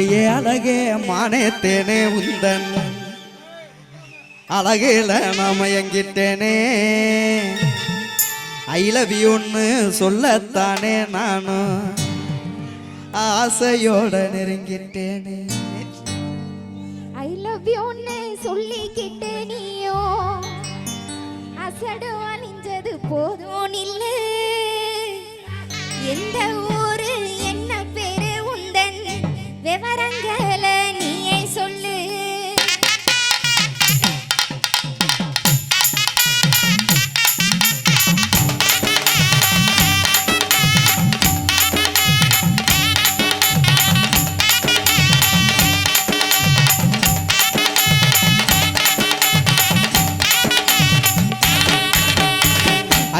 அடியே அழகே மானே உந்தன். அழகில நாம எங்கிட்டேனே. ஐ லவ் யூன்னு சொல்லத்தானே நானும் ஆசையோட நெருங்கிட்டேனே. ஐ லவ் யூன்னு சொல்லிக்கிட்டே நீயோ அசடு அணிஞ்சது போதும் இல்லை எந்த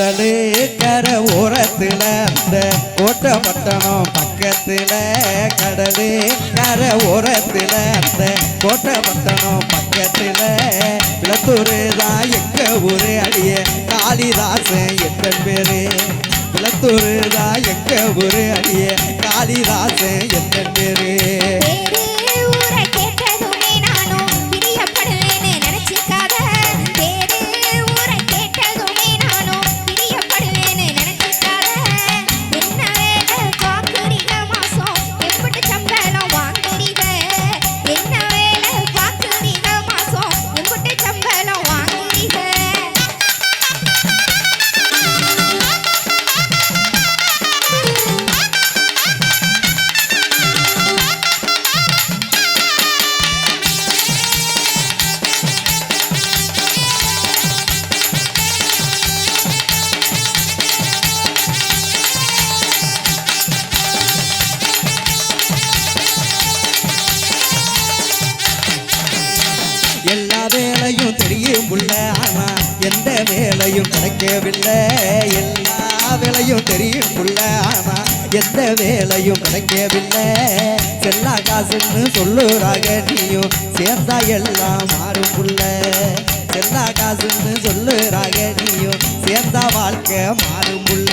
கடலு கரை ஓரத்தில் அந்த கோட்டை பட்டணம் பக்கத்துல. கடலு கரை ஓரத்துல அந்த கோட்டை பட்டணம் பக்கத்துல. பிளத்தூர் தான் எங்க ஊரு அடிய? காளிதாசன் எந்த பேரு? பிளத்தூர் தான் எங்க ஊரு அடிய? காளிதாசன் எந்த எந்த வேலையும் கிடைக்கவில்லை எல்லா வேலையும் தெரியும் புள்ள ஆனா எந்த வேலையும் கிடைக்கவில்லை செல்லா காசுன்னு சொல்லுறாக நீயும் சேர்ந்தா எல்லாம் மாறும் புள்ள செல்லா காசுன்னு சொல்லுறாக நீயும் சேர்ந்தா வாழ்க்கை மாறும் புள்ள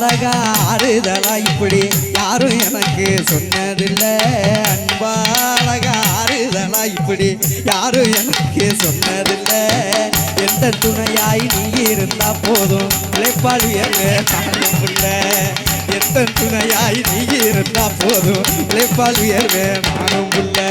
அழகா ஆறுதலா இப்படி யாரும் எனக்கு சொன்னதில்லை. அன்பாலகா ஆறுதலா இப்படி யாரும் எனக்கு சொன்னதில்லை. எந்த துணையாய் நீ இருந்தா போதும். உழைப்பாளி உயர்வே எந்த துணையாய் நீ இருந்தா போதும். உழைப்பாளி உயர்வே நானும் இல்லை